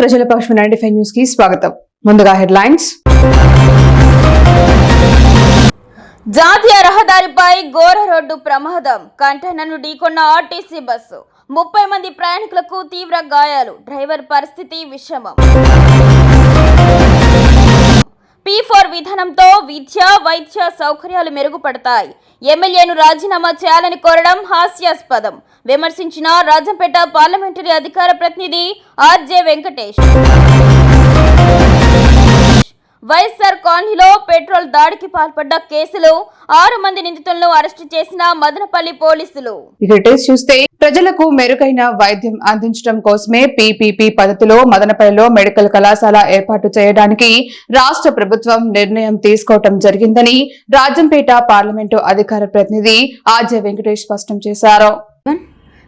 ప్రజల పక్షం ninety five న్యూస్కి స్వాగతం. ముందుగా హెడ్లైన్స్. జాతీయ రహదారిపై ఘోర రోడ్డు ప్రమాదం. కంటైనర్ను ఢీకొన్న ఆర్టీసీ బస్సు. ముప్పై మంది ప్రయాణికులకు తీవ్ర గాయాలు. డ్రైవర్ పరిస్థితి విషమం. పీ ఫోర్ విధానంతో విద్య వైద్య సౌకర్యాలు మెరుగుపడతాయి. ఎమ్మెల్యేను రాజీనామా చేయాలని కోరడం హాస్యాస్పదం. విమర్శించిన రాజంపేట పార్లమెంటరీ అధికార ప్రతినిధి ఆర్జే వెంకటేష్. వైఎస్ఆర్ కాలనీలో పెట్రోల్ దాడికి పాల్పడ్డ కేసులో ఆరు మంది నిందితులను అరెస్టు చేసిన మదనపల్లి పోలీసులు. ఇక చూస్తే ప్రజలకు మెరుగైన వైద్యం అందించడం కోసమే పీపీపీ పద్ధతిలో మదనపల్లిలో మెడికల్ కళాశాల ఏర్పాటు చేయడానికి రాష్ట్ర ప్రభుత్వం నిర్ణయం తీసుకోవటం జరిగిందని రాజంపేట పార్లమెంటు అధికార ప్రతినిధి ఆర్జే వెంకటేష్ స్పష్టం చేశారు.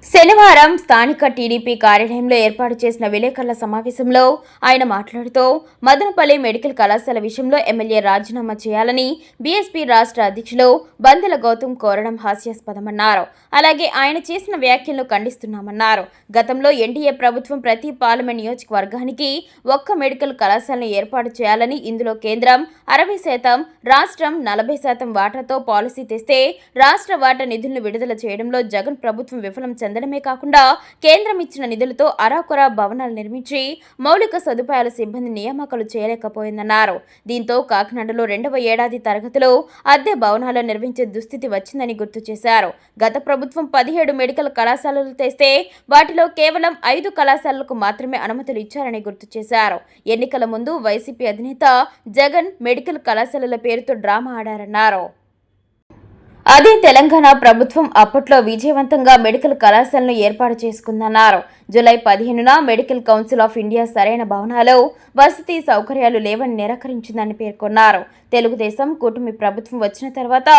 శనివారం స్థానిక టీడీపీ కార్యాలయంలో ఏర్పాటు చేసిన విలేకరుల సమావేశంలో ఆయన మాట్లాడుతూ మదనపల్లి మెడికల్ కళాశాల విషయంలో ఎమ్మెల్యే రాజీనామా చేయాలని బీఎస్పీ రాష్ట్ర అధ్యక్షులు బందెల గౌతమ్ కోరడం హాస్యాస్పదమన్నారు. అలాగే ఆయన చేసిన వ్యాఖ్యలను ఖండిస్తున్నామన్నారు. గతంలో ఎన్డీఏ ప్రభుత్వం ప్రతి పార్లమెంట్ నియోజకవర్గానికి ఒక్క మెడికల్ కళాశాలను ఏర్పాటు చేయాలని ఇందులో కేంద్రం అరవై శాతం రాష్ట్రం నలభై శాతం వాటాతో పాలసీ తెస్తే రాష్ట్ర వాటా నిధులను విడుదల చేయడంలో జగన్ ప్రభుత్వం విఫలం చెంది చెందడమే కాకుండా కేంద్రం ఇచ్చిన నిధులతో అరాకొరా భవనాలు నిర్మించి మౌలిక సదుపాయాల సిబ్బంది నియామకాలు చేయలేకపోయిందన్నారు. దీంతో కాకినాడలో రెండవ ఏడాది తరగతిలో అద్దె భవనాలు నిర్మించే దుస్థితి వచ్చిందని గుర్తు చేశారు. గత ప్రభుత్వం పదిహేడు మెడికల్ కళాశాలలు తెస్తే వాటిలో కేవలం ఐదు కళాశాలలకు మాత్రమే అనుమతులు ఇచ్చారని గుర్తు చేశారు. ఎన్నికల ముందు వైసీపీ అధినేత జగన్ మెడికల్ కళాశాలల పేరుతో డ్రామా ఆడారన్నారు. అదే తెలంగాణ ప్రభుత్వం అప్పట్లో విజయవంతంగా మెడికల్ కళాశాలను ఏర్పాటు చేసుకుందన్నారు. జూలై పదిహేనున మెడికల్ కౌన్సిల్ ఆఫ్ ఇండియా సరైన భవనాలు వసతి సౌకర్యాలు లేవని నిరాకరించిందని పేర్కొన్నారు. తెలుగుదేశం కూటమి ప్రభుత్వం వచ్చిన తర్వాత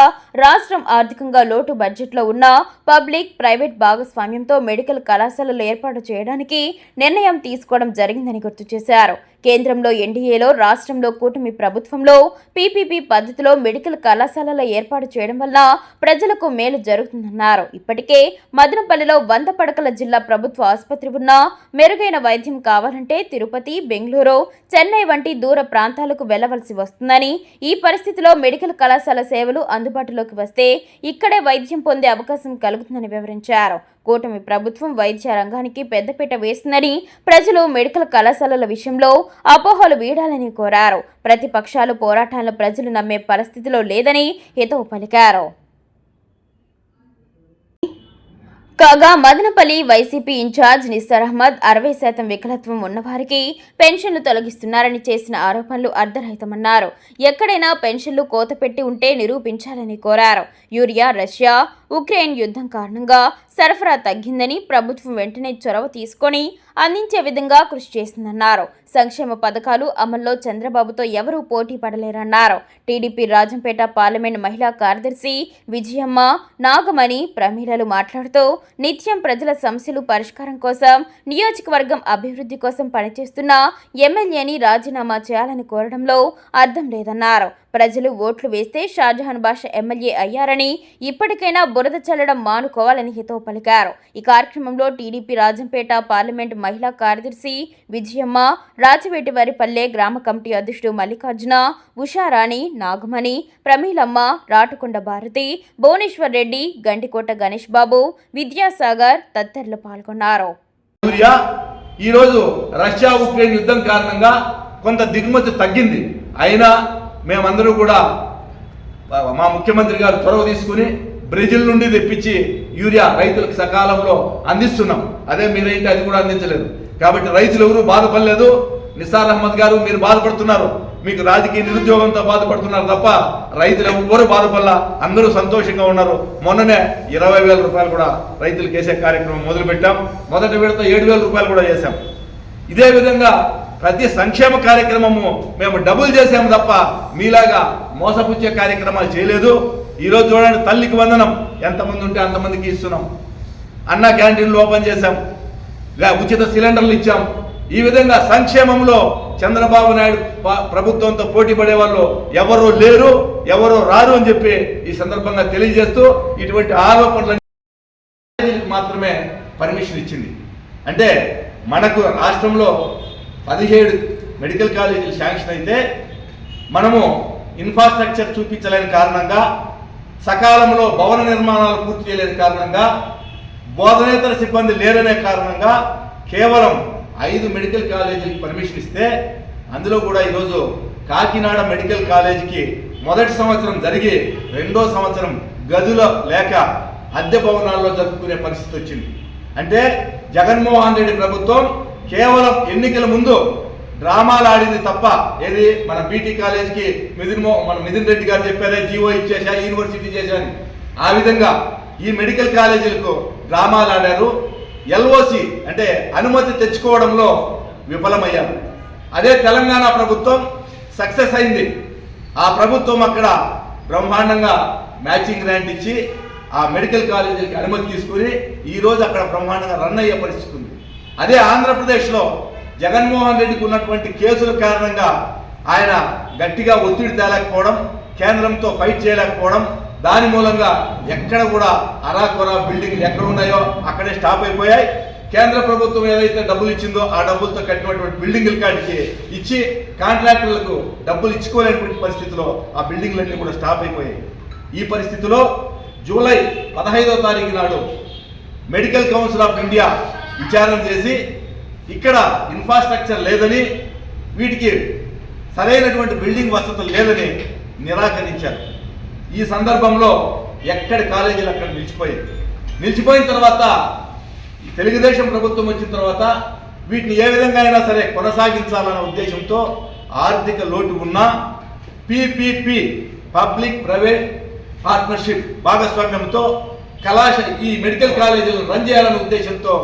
రాష్ట్రం ఆర్థికంగా లోటు బడ్జెట్లో ఉన్న పబ్లిక్ ప్రైవేట్ భాగస్వామ్యంతో మెడికల్ కళాశాలలు ఏర్పాటు చేయడానికి నిర్ణయం తీసుకోవడం జరిగిందని గుర్తు చేశారు. కేంద్రంలో ఎన్డీఏలో రాష్ట్రంలో కూటమి ప్రభుత్వంలో పీపీపీ పద్ధతిలో మెడికల్ కళాశాలల ఏర్పాటు చేయడం వల్ల ప్రజలకు మేలు జరుగుతుందన్నారు. ఇప్పటికే మదనపల్లిలో వంద పడకల జిల్లా ప్రభుత్వ ఆసుపత్రి ఉన్నా మెరుగైన వైద్యం కావాలంటే తిరుపతి బెంగళూరు చెన్నై వంటి దూర ప్రాంతాలకు వెళ్ళవలసి వస్తుందని ఈ పరిస్థితిలో మెడికల్ కళాశాల సేవలు అందుబాటులోకి వస్తే ఇక్కడే వైద్యం పొందే అవకాశం కలుగుతుందని వివరించారు. కూటమి ప్రభుత్వం వైద్య రంగానికి పెద్దపీట వేస్తుందని ప్రజలు మెడికల్ కళాశాలల విషయంలో అపోహలు వీడాలని కోరారు. ప్రతిపక్షాలు పోరాటాలను ప్రజలు నమ్మే పరిస్థితిలో లేదని హితవు పలికారు. కాగా మదనపల్లి వైసీపీ ఇన్ఛార్జ్ నిస్సార్ అహ్మద్ అరవై శాతం వికలత్వం ఉన్నవారికి పెన్షన్లు తొలగిస్తున్నారని చేసిన ఆరోపణలు అర్ధరహితమన్నారు. ఎక్కడైనా పెన్షన్లు కోత పెట్టి ఉంటే నిరూపించాలని కోరారు. యూరియా రష్యా ఉక్రెయిన్ యుద్ధం కారణంగా సరఫరా తగ్గిందని ప్రభుత్వం వెంటనే చొరవ తీసుకొని అందించే విధంగా కృషి చేసిందన్నారు. సంక్షేమ పథకాలు అమల్లో చంద్రబాబుతో ఎవరూ పోటీ పడలేరన్నారు. టీడీపీ రాజంపేట పార్లమెంట్ మహిళా కార్యదర్శి విజయమ్మ నాగమణి ప్రమీలలు మాట్లాడుతూ నిత్యం ప్రజల సమస్యలు పరిష్కారం కోసం నియోజకవర్గం అభివృద్ధి కోసం పనిచేస్తున్న ఎమ్మెల్యేని రాజీనామా చేయాలని కోరడంలో అర్థం లేదన్నారు. ప్రజలు ఓట్లు వేస్తే షాజహాన్ బాష ఎమ్మెల్యే అయ్యారని ఇప్పటికైనా బురద చల్లడం మానుకోవాలని హితవు పలికారు. ఈ కార్యక్రమంలో టీడీపీ రాజంపేట పార్లమెంట్ మహిళా కార్యదర్శి విజయమ్మ రాజవేటివారిపల్లె గ్రామ కమిటీ అధ్యక్షుడు మల్లికార్జున ఉషారాణి నాగమణి ప్రమీలమ్మ రాటుకొండ భారతి భువనేశ్వర్ రెడ్డి గంటికోట గణేష్ బాబు విద్యాసాగర్ తదితరులు పాల్గొన్నారు. ఈరోజు రష్యా ఉక్రెయిన్ యుద్ధం కారణంగా కొంత దిగుమతి తగ్గింది. అయినా మేమందరూ కూడా మా ముఖ్యమంత్రి గారు చొరవ తీసుకుని బ్రెజిల్ నుండి తెప్పించి యూరియా రైతులకు సకాలంలో అందిస్తున్నాం. అదే మీరైతే అది కూడా అందించలేదు. కాబట్టి రైతులు ఎవరు బాధపడలేదు. నిసార్ అహ్మద్ గారు మీరు బాధపడుతున్నారు. మీకు రాజకీయ నిరుద్యోగంతో బాధపడుతున్నారు తప్ప రైతులు ఎవ్వరు బాధపడలా. అందరూ సంతోషంగా ఉన్నారు. మొన్ననే ఇరవై వేల రూపాయలు కూడా రైతులకు వేసే కార్యక్రమం మొదలుపెట్టాం. మొదటి విడత ఏడు వేల రూపాయలు కూడా చేశాం. ఇదే విధంగా ప్రతి సంక్షేమ కార్యక్రమము మేము డబుల్ చేసాము తప్ప మీలాగా మోసపుచ్చే కార్యక్రమాలు చేయలేదు. ఈరోజు చూడండి తల్లికి వందనం. ఎంతమంది ఉంటే అంతమందికి ఇస్తున్నాం. అన్న క్యాంటీన్లు ఓపెన్ చేశాం. ఉచిత సిలిండర్లు ఇచ్చాం. ఈ విధంగా సంక్షేమంలో చంద్రబాబు నాయుడు ప్రభుత్వంతో పోటీ పడే వాళ్ళు ఎవరు లేరు ఎవరు రారు అని చెప్పి ఈ సందర్భంగా తెలియజేస్తూ ఇటువంటి ఆరోపణలు మాత్రమే పర్మిషన్ ఇచ్చింది. అంటే మనకు రాష్ట్రంలో పదిహేడు మెడికల్ కాలేజీలు శాంక్షన్ అయితే మనము ఇన్ఫ్రాస్ట్రక్చర్ చూపించలేని కారణంగా సకాలంలో భవన నిర్మాణాలు పూర్తి చేయలేని కారణంగా బోధనేతర సిబ్బంది లేరనే కారణంగా కేవలం ఐదు మెడికల్ కాలేజీలకు పర్మిషన్ ఇస్తే అందులో కూడా ఈరోజు కాకినాడ మెడికల్ కాలేజీకి మొదటి సంవత్సరం జరిగి రెండో సంవత్సరం గదుల లేక అద్దె భవనాల్లో జరుపుకునే పరిస్థితి వచ్చింది. అంటే జగన్మోహన్ రెడ్డి ప్రభుత్వం కేవలం ఎన్నికల ముందు డ్రామాలు ఆడింది తప్ప ఏది? మన బీటీ కాలేజ్కి మిథున్ మో మన మిథున్ రెడ్డి గారు చెప్పారే జీవో ఇచ్చేసా యూనివర్సిటీ చేశాను ఆ విధంగా ఈ మెడికల్ కాలేజీలకు డ్రామాలు ఆడారు. ఎల్ఓసి అంటే అనుమతి తెచ్చుకోవడంలో విఫలమయ్యారు. అదే తెలంగాణ ప్రభుత్వం సక్సెస్ అయింది. ఆ ప్రభుత్వం అక్కడ బ్రహ్మాండంగా మ్యాచింగ్ గ్రాంట్ ఇచ్చి ఆ మెడికల్ కాలేజీకి అనుమతి తీసుకుని ఈ రోజు అక్కడ బ్రహ్మాండంగా రన్ అయ్యే పరిస్థితి ఉంది. అదే ఆంధ్రప్రదేశ్లో జగన్మోహన్ రెడ్డికి ఉన్నటువంటి కేసుల కారణంగా ఆయన గట్టిగా ఒత్తిడి తేలేకపోవడం కేంద్రంతో ఫైట్ చేయలేకపోవడం దాని మూలంగా ఎక్కడ కూడా అరాకొరా బిల్డింగ్లు ఎక్కడ ఉన్నాయో అక్కడే స్టాప్ అయిపోయాయి. కేంద్ర ప్రభుత్వం ఏదైతే డబ్బులు ఇచ్చిందో ఆ డబ్బులతో కట్టినటువంటి బిల్డింగ్ల కాడికి ఇచ్చి కాంట్రాక్టర్లకు డబ్బులు ఇచ్చుకోలేనటువంటి పరిస్థితిలో ఆ బిల్డింగ్లన్నీ కూడా స్టాప్ అయిపోయాయి. ఈ పరిస్థితిలో జూలై పదహైదో తారీఖు నాడు మెడికల్ కౌన్సిల్ ఆఫ్ ఇండియా విచారణ చేసి ఇక్కడ ఇన్ఫ్రాస్ట్రక్చర్ లేదని వీటికి సరైనటువంటి బిల్డింగ్ వసతులు లేదని నిరాకరించారు. ఈ సందర్భంలో ఎక్కడి కాలేజీలు అక్కడ నిలిచిపోయాయి. నిలిచిపోయిన తర్వాత ఈ తెలుగుదేశం ప్రభుత్వం వచ్చిన తర్వాత వీటిని ఏ విధంగా అయినా సరే కొనసాగించాలన్న ఉద్దేశంతో ఆర్థిక లోటు ఉన్న పిపిపి పబ్లిక్ ప్రైవేట్ పార్ట్నర్షిప్ భాగస్వామ్యంతో కళాశ ఈ మెడికల్ కాలేజీలను రన్ చేయాలనే ఉద్దేశంతో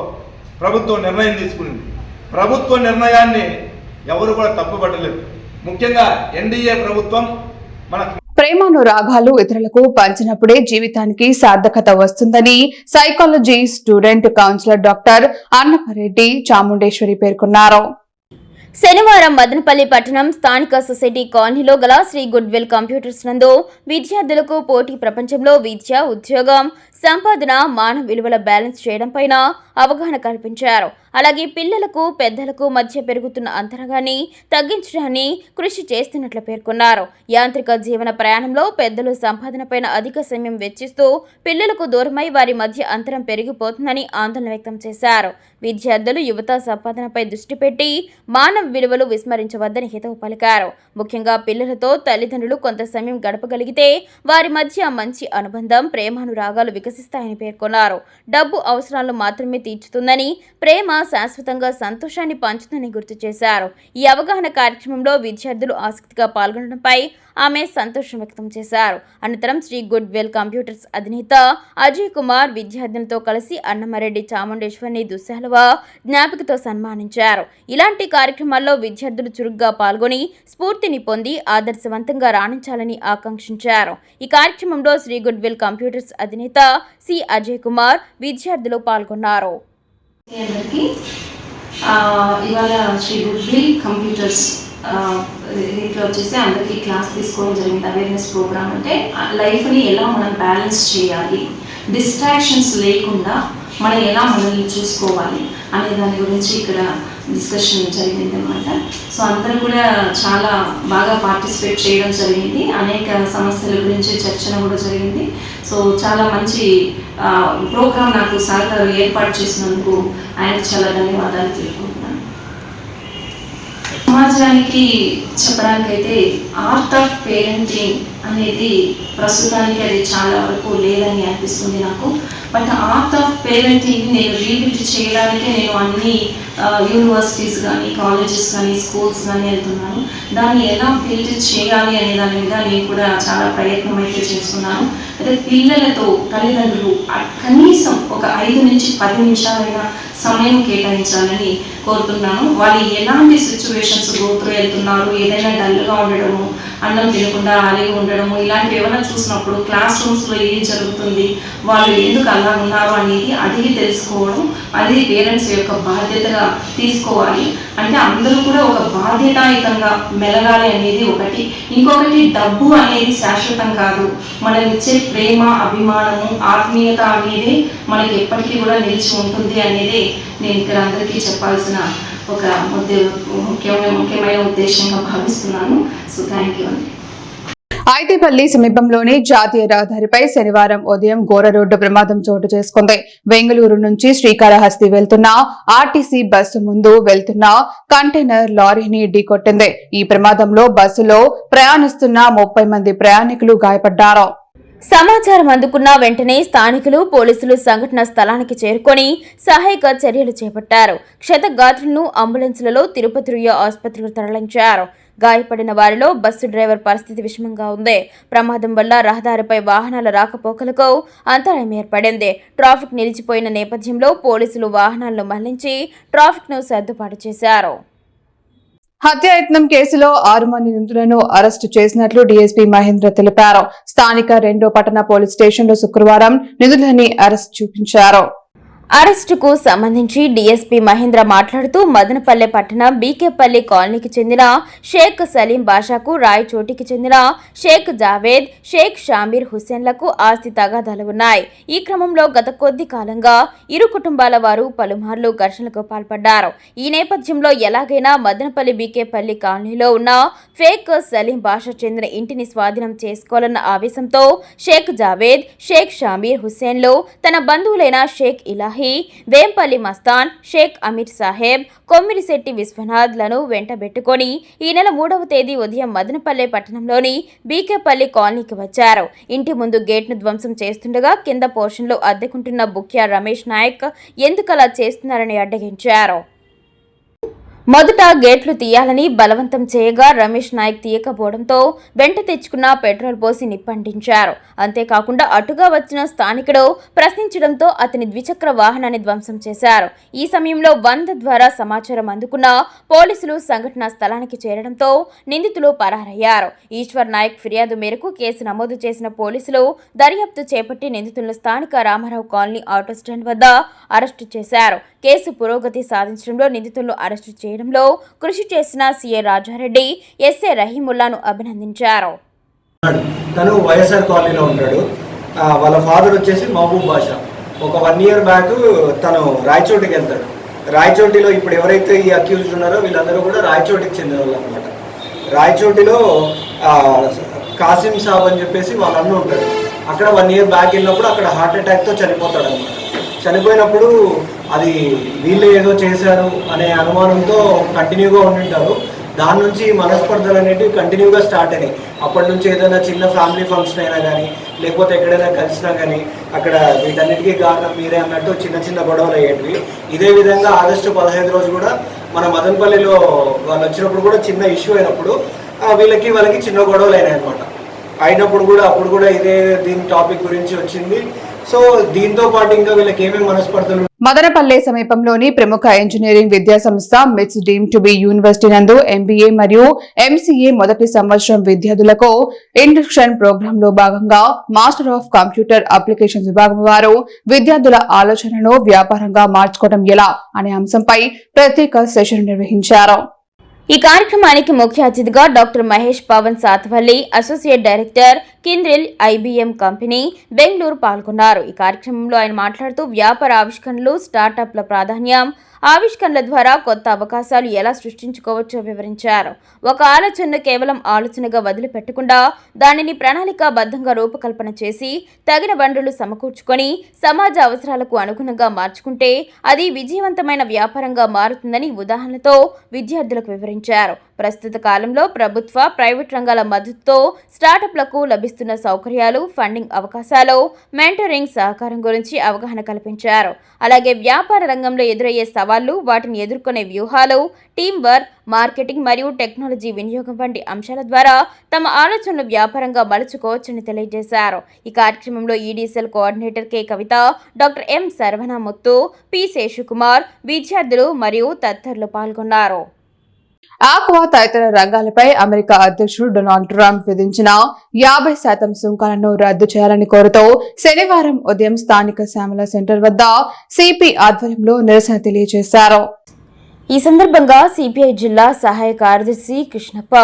ప్రభుత్వం నిర్ణయం తీసుకునింది. ప్రభుత్వ నిర్ణయాన్ని ఎవరు కూడా తప్పుపట్టలేదు. ముఖ్యంగా ఎన్డీఏ ప్రభుత్వం మన ప్రేమానురాగాలు ఇతరులకు పంచినప్పుడే జీవితానికి సార్థకత వస్తుందని psychology student counsellor doctor Annapareddy Chamundeswari పేర్కొన్నారు. శనివారం మదనపల్లి పట్టణం స్థానిక సొసైటీ కాలనీలో గల శ్రీ గుడ్విల్ కంప్యూటర్స్ నందు విద్యార్థులకు పోటీ ప్రపంచంలో విద్య ఉద్యోగం సంపాదన మానవ విలువల బ్యాలెన్స్ చేయడం పైన అవగాహన కల్పించారు. అలాగే పిల్లలకు పెద్దలకు మధ్య పెరుగుతున్న అంతరంగాన్ని తగ్గించడాన్ని కృషి చేస్తున్నట్లు పేర్కొన్నారు. యాంత్రిక జీవన ప్రయాణంలో పెద్దలు సంపాదనపైన అధిక సమయం వెచ్చిస్తూ పిల్లలకు దూరమై వారి మధ్య అంతరం పెరిగిపోతుందని ఆందోళన వ్యక్తం చేశారు. విద్యార్థులు యువత సంపాదనపై దృష్టి పెట్టి మానవ విలువలు విస్మరించవద్దని హితవు పలికారు. ముఖ్యంగా పిల్లలతో తల్లిదండ్రులు కొంత సమయం గడపగలిగితే వారి మధ్య మంచి అనుబంధం ప్రేమానురాగాలు వికసిస్తాయని పేర్కొన్నారు. డబ్బు అవసరాలను మాత్రమే తీర్చుతుందని ప్రేమ శాశ్వతంగా సంతోషాన్ని పంచుతుందని గుర్తు చేశారు. ఈ అవగాహన కార్యక్రమంలో విద్యార్థులు ఆసక్తిగా పాల్గొనడంపై ఆమె సంతోషం వ్యక్తం చేశారు. అనంతరం శ్రీ గుడ్ వెల్ కంప్యూటర్స్ అధినేత అజయ్ కుమార్ విద్యార్థులతో కలిసి అన్నమారెడ్డి చాముండేశ్వరిని దుస్సాలువా జ్ఞాపికతో సన్మానించారు. ఇలాంటి కార్యక్రమాల్లో విద్యార్థులు చురుగ్గా పాల్గొని స్ఫూర్తిని పొంది ఆదర్శవంతంగా రాణించాలని ఆకాంక్షించారు. ఈ కార్యక్రమంలో శ్రీ గుడ్ విల్ కంప్యూటర్స్ అధినేత సి అజయ్ కుమార్ విద్యార్థులు పాల్గొన్నారు. ఇవాళ శ్రీ గుడ్విల్ కంప్యూటర్స్ దీంట్లో వచ్చేసి అందరికీ క్లాస్ తీసుకోవడం జరిగింది అవేర్నెస్ ప్రోగ్రామ్ అంటే ఆ, లైఫ్ని ఎలా మనం బ్యాలెన్స్ చేయాలి డిస్ట్రాక్షన్స్ లేకుండా మనం ఎలా మనల్ని చూసుకోవాలి అనే దాని గురించి ఇక్కడ డిస్కషన్ జరిగింది అనమాట సో అందరూ కూడా చాలా బాగా పార్టిసిపేట్ చేయడం జరిగింది. అనేక సమస్యల గురించి చర్చన కూడా జరిగింది. సో చాలా మంచి ప్రోగ్రామ్ నాకు సార్ గారు ఏర్పాటు చేసినందుకు ఆయనకు చాలా ధన్యవాదాలు తెలుపు సమాజానికి చెప్పడానికైతే ఆర్ట్ ఆఫ్ పేరెంటింగ్ అనేది ప్రస్తుతానికి అది చాలా వరకు లేదని అనిపిస్తుంది నాకు. బట్ ఆర్ట్ ఆఫ్ పేరెంటింగ్ నేను రీబిల్డ్ చేయడానికే నేను అన్ని యూనివర్సిటీస్ కానీ కాలేజెస్ కానీ స్కూల్స్ కానీ వెళ్తున్నాను. దాన్ని ఎలా బిల్డ్ చేయాలి అనే దాని మీద నేను కూడా చాలా ప్రయత్నం అయితే చేస్తున్నాను. అయితే పిల్లలతో తల్లిదండ్రులు కనీసం ఒక ఐదు నుంచి పది నిమిషాలైనా సమయం కేటాయించాలని కోరుతున్నాను. వాళ్ళు ఎలాంటి సిచ్యువేషన్స్ గోత్రు వెళ్తున్నారు ఏదైనా డల్గా ఉండడము అన్నం తినకుండా అలిగి ఉండడము ఇలాంటివి ఏమైనా చూసినప్పుడు క్లాస్ రూమ్స్లో ఏం జరుగుతుంది వాళ్ళు ఎందుకు అలా ఉన్నారు అనేది అడిగి తెలుసుకోవడం అది పేరెంట్స్ యొక్క బాధ్యతగా తీసుకోవాలి. అంటే అందరూ కూడా ఒక బాధ్యతాయుతంగా మెలగాలి అనేది ఒకటి. ఇంకొకటి డబ్బు అనేది శాశ్వతం కాదు. మనం ఇచ్చే ప్రేమ అభిమానము ఆత్మీయత అనేది మనకి ఎప్పటికీ కూడా నిలిచి ఉంటుంది అనేది నేను ఇక్కడ అందరికీ చెప్పాల్సిన ఒక ముఖ్యమైన ముఖ్యమైన ఉద్దేశంగా భావిస్తున్నాను. సో థ్యాంక్ యూ అండి సమీపంలోని జాతీయ రహదారిపై శనివారం ఉదయం ఘోర రోడ్డు ప్రమాదం చోటు చేసుకుంది. బెంగళూరు నుంచి శ్రీకాళహస్తి వెళ్తున్న ఆర్టీసీ బస్సు ముందు వెళ్తున్న కంటైనర్ లారీని ఢీకొట్టింది. ఈ ప్రమాదంలో బస్సులో ప్రయాణిస్తున్న ముప్పై మంది ప్రయాణికులు గాయపడ్డారు. సమాచారం అందుకున్న వెంటనే స్థానికులు పోలీసులు సంఘటన స్థలానికి చేరుకొని సహాయక చర్యలు చేపట్టారు. క్షతగాత్రులను అంబులెన్సులలో తిరుపతి రుయ్య ఆసుపత్రికి తరలించారు. గాయపడిన వారిలో బస్సు డ్రైవర్ పరిస్థితి విషమంగా ఉంది. ప్రమాదం వల్ల రహదారిపై వాహనాల రాకపోకలకు అంతరాయం ఏర్పడింది. ట్రాఫిక్ నిలిచిపోయిన నేపథ్యంలో పోలీసులు వాహనాలను మళ్ళించి ట్రాఫిక్ను సర్దుబాటు చేశారు. హత్యాయత్నం కేసులో ఆరు మంది నిందితులను అరెస్టు చేసినట్లు డీఎస్పీ మహేంద్ర తెలిపారు. స్థానిక రెండో పట్టణ పోలీస్ స్టేషన్లో శుక్రవారం నిధులని అరెస్ట్ చూపించారు. అరెస్టుకు సంబంధించి డీఎస్పీ మహేంద్ర మాట్లాడుతూ మదనపల్లె పట్టణం బీకేపల్లి కాలనీకి చెందిన షేక్ సలీం బాషాకు రాయచోటికి చెందిన షేక్ జావేద్ షేక్ షామీర్ హుస్సేన్లకు ఆస్తి తగాదాలు ఉన్నాయి. ఈ క్రమంలో గత కొద్ది కాలంగా ఇరు కుటుంబాల వారు పలుమార్లు ఘర్షణలకు పాల్పడ్డారు. ఈ నేపథ్యంలో ఎలాగైనా మదనపల్లి బీకేపల్లి కాలనీలో ఉన్న ఫేక్ సలీం బాషా చెందిన ఇంటిని స్వాధీనం చేసుకోవాలన్న ఆవేశంతో షేక్ జావేద్ షేక్ షామీర్ హుస్సేన్లు తన బంధువులైన షేక్ ఇలాహి వేంపల్లి మస్తాన్ షేక్ అమీర్ సాహెబ్ కొమ్మిరిశెట్టి విశ్వనాథ్లను వెంటబెట్టుకొని ఈ నెల మూడవ తేదీ ఉదయం మదనపల్లె పట్టణంలోని బీకేపల్లి కాలనీకి వచ్చారు. ఇంటి ముందు గేట్ను ధ్వంసం చేస్తుండగా కింద పోర్షన్లో అద్దెకుంటున్న బుక్యా రమేష్ నాయక్ ఎందుకలా చేస్తున్నారని అడ్డగించారు? మొదట గేట్లు తీయాలని బలవంతం చేయగా రమేష్ నాయక్ తీయకపోవడంతో వెంట తెచ్చుకున్న పెట్రోల్ పోసి నిప్పంటించారు. అంతేకాకుండా అటుగా వచ్చిన స్థానికుడు ప్రశ్నించడంతో అతని ద్విచక్ర వాహనాన్ని ధ్వంసం చేశారు. ఈ సమయంలో వంద ద్వారా సమాచారం అందుకున్న పోలీసులు సంఘటనా స్థలానికి చేరడంతో నిందితులు పరారయ్యారు. ఈశ్వర్ నాయక్ ఫిర్యాదు మేరకు కేసు నమోదు చేసిన పోలీసులు దర్యాప్తు చేపట్టి నిందితులను స్థానిక రామారావు కాలనీ ఆటో స్టాండ్ వద్ద అరెస్టు చేశారు. కేసు పురోగతి సాధించడంలో నిందితులను అరెస్టు చేయడంలో కృషి చేసిన సీఏ రాజారెడ్డి ఎస్ఏ రహీముల్లాను అభినందించారు. తను వైఎస్ఆర్ కాలనీలో ఉంటాడు వాళ్ళ ఫాదర్ వచ్చేసి మహబూబ్ బాషా. ఒక వన్ ఇయర్ బ్యాక్ తను రాయచోటికి వెళ్తాడు. రాయచోటిలో ఇప్పుడు ఎవరైతే ఈ అక్యూజ్డ్ ఉన్నారో వీళ్ళందరూ కూడా రాయచోటికి చెందిన వాళ్ళు అనమాట రాయచోటిలో కాసిం సాబ్ అని చెప్పేసి వాళ్ళ అన్న ఉంటాడు. అక్కడ వన్ ఇయర్ బ్యాక్ వెళ్ళినప్పుడు అక్కడ హార్ట్ అటాక్తో చనిపోతాడు అనమాట చనిపోయినప్పుడు అది వీళ్ళు ఏదో చేశారు అనే అనుమానంతో కంటిన్యూగా ఉండింటారు. దాని నుంచి మనస్పర్ధలు అనేటివి కంటిన్యూగా స్టార్ట్ అయినాయి. అప్పటి నుంచి ఏదైనా చిన్న ఫ్యామిలీ ఫంక్షన్ అయినా కానీ లేకపోతే ఎక్కడైనా కలిసినా కానీ అక్కడ వీటన్నిటికీ కారణం మీరే అన్నట్టు చిన్న చిన్న గొడవలు అయ్యేటివి. ఇదే విధంగా ఆగస్టు పదహైదు రోజు కూడా మన మదనపల్లిలో వాళ్ళు వచ్చినప్పుడు కూడా చిన్న ఇష్యూ అయినప్పుడు వీళ్ళకి వాళ్ళకి చిన్న గొడవలు అయినాయి అనమాట అయినప్పుడు కూడా అప్పుడు కూడా ఇదే దీని టాపిక్ గురించి వచ్చింది. సో దీంతో పాటు ఇంకా వీళ్ళకి ఏమేమి మనస్పర్ధలు మదనపల్లె సమీపంలోని ప్రముఖ ఇంజనీరింగ్ విద్యా సంస్థ MITS deem to be university నందు ఎంబీఏ మరియు ఎంసీఏ మొదటి సంవత్సరం విద్యార్థులకు ఇండక్షన్ ప్రోగ్రామ్లో భాగంగా మాస్టర్ ఆఫ్ కంప్యూటర్ అప్లికేషన్ విభాగం వారు విద్యార్థుల ఆలోచనను వ్యాపారంగా మార్చుకోవడం ఎలా అనే అంశంపై ప్రత్యేక సెషన్ నిర్వహించారు. ఈ కార్యక్రమానికి ముఖ్య అతిథిగా doctor Mahesh Pavan Satvalli associate director Kyndryl IBM company Bengaluru పాల్గొన్నారు. ఈ కార్యక్రమంలో ఆయన మాట్లాడుతూ వ్యాపార ఆవిష్కరణలు స్టార్టప్ల ప్రాధాన్యం ఆవిష్కరణల ద్వారా కొత్త అవకాశాలు ఎలా సృష్టించుకోవచ్చో వివరించారు. ఒక ఆలోచనను కేవలం ఆలోచనగా వదిలిపెట్టకుండా దానిని ప్రణాళికాబద్ధంగా రూపకల్పన చేసి తగిన వనరులు సమకూర్చుకొని సమాజ అవసరాలకు అనుగుణంగా మార్చుకుంటే అది విజయవంతమైన వ్యాపారంగా మారుతుందని ఉదాహరణతో విద్యార్థులకు వివరించారు. ప్రస్తుత కాలంలో ప్రభుత్వ ప్రైవేట్ రంగాల మద్దతుతో స్టార్టప్లకు లభిస్తున్న సౌకర్యాలు ఫండింగ్ అవకాశాలు మెంటరింగ్ సహకారం గురించి అవగాహన కల్పించారు. అలాగే వ్యాపార రంగంలో ఎదురయ్యే సవాళ్ళు వాటిని ఎదుర్కొనే వ్యూహాలు టీం వర్క్ మార్కెటింగ్ మరియు టెక్నాలజీ వినియోగం వంటి అంశాల ద్వారా తమ ఆలోచనలు వ్యాపారంగా మలుచుకోవచ్చని తెలియజేశారు. ఈ కార్యక్రమంలో E D cell coordinator K. Kavitha doctor M. Saravanamuthu P. Seshukumar విద్యార్థులు మరియు తదితరులు పాల్గొన్నారు. ఆక్వా తదితర రంగాలపై అమెరికా అధ్యక్షుడు డొనాల్డ్ ట్రంప్ విధించిన యాభై శాతం సుంకాలను రద్దు చేయాలని కోరుతూ శనివారం ఉదయం స్థానిక శ్యామల సెంటర్ వద్ద సిపి ఆధ్వర్యంలో నిరసన తెలియజేశారు. ఈ సందర్భంగా సిపిఐ జిల్లా సహాయ కార్యదర్శి కృష్ణప్ప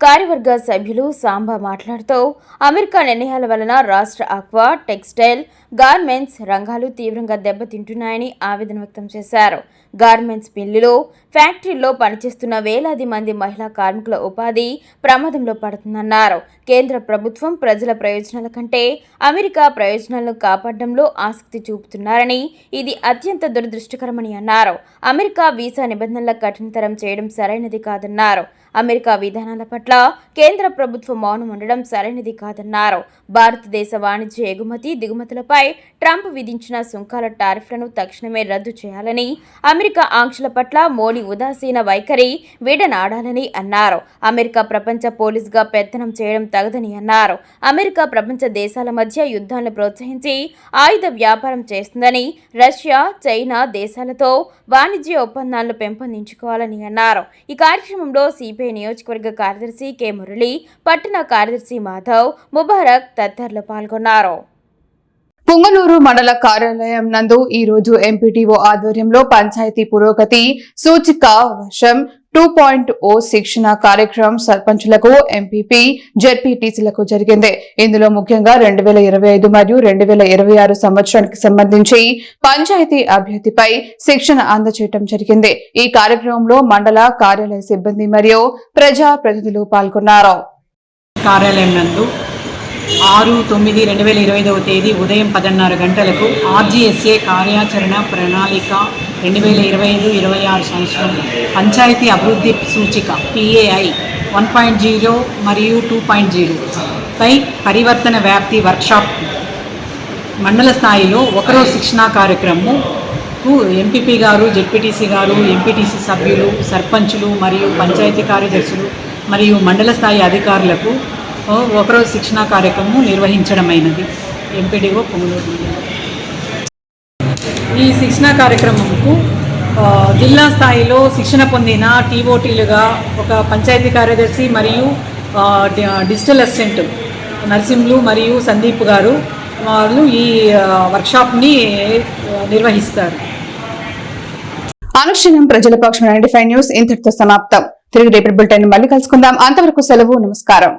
కార్యవర్గ సభ్యులు సాంబా మాట్లాడుతూ అమెరికా నిర్ణయాల వలన రాష్ట్ర ఆక్వా టెక్స్టైల్ గార్మెంట్స్ రంగాలు తీవ్రంగా దెబ్బతింటున్నాయని ఆవేదన వ్యక్తం చేశారు. గార్మెంట్స్ మిల్లులో ఫ్యాక్టరీల్లో పనిచేస్తున్న వేలాది మంది మహిళా కార్మికుల ఉపాధి ప్రమాదంలో పడుతుందన్నారు. కేంద్ర ప్రభుత్వం ప్రజల ప్రయోజనాల కంటే అమెరికా ప్రయోజనాలను కాపాడడంలో ఆసక్తి చూపుతున్నారని ఇది అత్యంత దురదృష్టకరమని అన్నారు. అమెరికా వీసా నిబంధనల కఠినతరం చేయడం సరైనది కాదన్నారు. అమెరికా విధానాల పట్ల కేంద్ర ప్రభుత్వం మౌనం ఉండడం సరైనది కాదన్నారు. భారతదేశ వాణిజ్య ఎగుమతి దిగుమతులపై ట్రంప్ విధించిన సుంకాల టారిఫ్లను తక్షణమే రద్దు చేయాలని అమెరికా ఆంక్షల పట్ల మోడీ ఉదాసీన వైఖరి వీడనాడాలని అన్నారు. అమెరికా ప్రపంచ పోలీసుగా పెత్తనం చేయడం తగదని అన్నారు. అమెరికా ప్రపంచ దేశాల మధ్య యుద్ధాలను ప్రోత్సహించి ఆయుధ వ్యాపారం చేస్తుందని రష్యా చైనా దేశాలతో వాణిజ్య ఒప్పందాలను పెంపొందించుకోవాలని అన్నారు. ఈ కార్యక్రమంలో సిపిఐ నియోజకవర్గ కార్యదర్శి కె. మురళి పట్టణ కార్యదర్శి మాధవ్ ముబారక్ తదితరులు పాల్గొన్నారు. పుంగనూరు మండల కార్యాలయం నందు ఈ రోజు ఎంపీటీఓ ఆధ్వర్యంలో పంచాయతీ పురోగతి సూచిక వర్షం టూ పాయింట్ ఓ శిక్షణ కార్యక్రమం సర్పంచులకు ఎంపీపీ జెడ్పీటీసీలకు జరిగింది. ఇందులో ముఖ్యంగా రెండు వేల ఇరవై ఐదు మరియు రెండు వేల ఇరవై ఆరు సంవత్సరానికి సంబంధించి పంచాయతీ అభ్యర్థిపై శిక్షణ అందచేయటం జరిగింది. ఈ కార్యక్రమంలో మండల కార్యాలయ సిబ్బంది మరియు ప్రజా ప్రతినిధులు పాల్గొన్నారు. కార్యాలయం నందు ఆరు తొమ్మిది రెండు వేల ఇరవై ఐదవ తేదీ ఉదయం పదన్నర గంటలకు ఆర్జీఎస్ఏ కార్యాచరణ ప్రణాళిక రెండు వేల ఇరవై ఐదు ఇరవై ఆరు సంవత్సరం. పంచాయతీ అభివృద్ధి సూచిక పిఏఐ వన్ పాయింట్ జీరో మరియు టూ పాయింట్ జీరో పై పరివర్తన వ్యాప్తి వర్క్షాప్. మండల స్థాయిలో ఒకరోజు శిక్షణా కార్యక్రమంకు ఎంపీపీ గారు జెడ్పీటీసీ గారు ఎంపీటీసీ సభ్యులు సర్పంచులు మరియు పంచాయతీ కార్యదర్శులు మరియు మండల స్థాయి అధికారులకు ఒకరోజు శిక్షణా కార్యక్రమం నిర్వహించడమైనది. ఎంపీడీఓ పొంగలూరు ఈ శిక్షణా కార్యక్రమంకు జిల్లా స్థాయిలో శిక్షణ పొందిన టీఓటీలుగా ఒక పంచాయతీ కార్యదర్శి మరియు డిజిటల్ అసిస్టెంట్ నరసింహులు మరియు సందీప్ గారు వాళ్ళు ఈ వర్క్షాప్ని నిర్వహిస్తారు. అనుక్షణం ప్రజల పక్షం నైన్టీ ఫైవ్ న్యూస్ ఇంతటితో సమాప్తం. తిరిగి రేపటి బులెటిన్ మళ్ళీ కలుసుకుందాం. అంతవరకు సెలవు నమస్కారం.